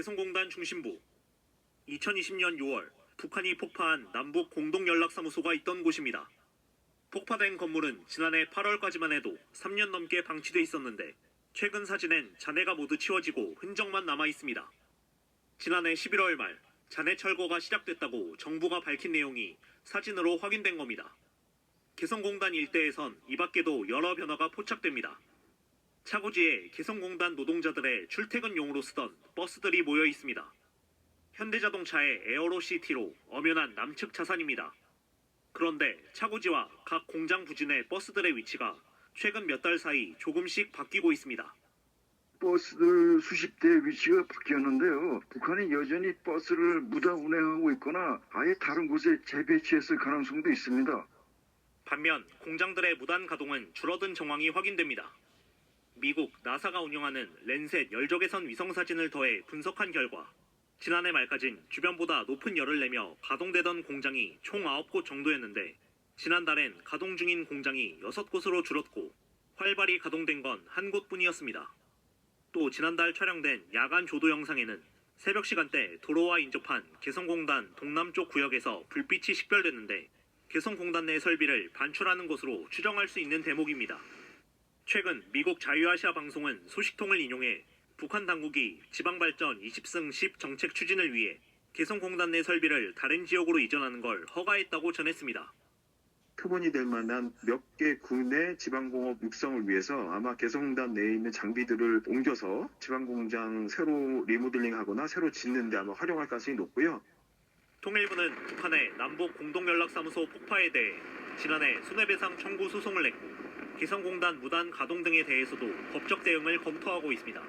개성공단 중심부 2020년 6월 북한이 폭파한 남북 공동연락사무소가 있던 곳입니다. 폭파된 건물은 지난해 8월까지만 해도 3년 넘게 방치돼 있었는데 최근 사진엔 잔해가 모두 치워지고 흔적만 남아 있습니다. 지난해 11월 말 잔해 철거가 시작됐다고 정부가 밝힌 내용이 사진으로 확인된 겁니다. 개성공단 일대에선 이 밖에도 여러 변화가 포착됩니다. 차고지에 개성공단 노동자들의 출퇴근용으로 쓰던 버스들이 모여 있습니다. 현대자동차의 에어로시티로 엄연한 남측 자산입니다. 그런데 차고지와 각 공장 부진의 버스들의 위치가 최근 몇 달 사이 조금씩 바뀌고 있습니다. 버스들 수십 대의 위치가 바뀌었는데요. 북한이 여전히 버스를 무단 운행하고 있거나 아예 다른 곳에 재배치했을 가능성도 있습니다. 반면 공장들의 무단 가동은 줄어든 정황이 확인됩니다. 미국 나사가 운영하는 랜셋 열적외선 위성 사진을 더해 분석한 결과 지난해 말까진 주변보다 높은 열을 내며 가동되던 공장이 총 9곳 정도였는데 지난달엔 가동 중인 공장이 6곳으로 줄었고 활발히 가동된 건 한 곳뿐이었습니다. 또 지난달 촬영된 야간 조도 영상에는 새벽 시간대 도로와 인접한 개성공단 동남쪽 구역에서 불빛이 식별됐는데 개성공단 내 설비를 반출하는 것으로 추정할 수 있는 대목입니다. 최근 미국 자유아시아 방송은 소식통을 인용해 북한 당국이 지방발전 20승 10 정책 추진을 위해 개성공단 내 설비를 다른 지역으로 이전하는 걸 허가했다고 전했습니다. 표본이 될 만한 몇 개 군의 지방공업 육성을 위해서 아마 개성공단 내에 있는 장비들을 옮겨서 지방공장 새로 리모델링하거나 새로 짓는데 아마 활용할 가능성이 높고요. 통일부는 북한의 남북 공동연락사무소 폭파에 대해 지난해 손해배상 청구 소송을 냈고 개성공단 무단 가동 등에 대해서도 법적 대응을 검토하고 있습니다.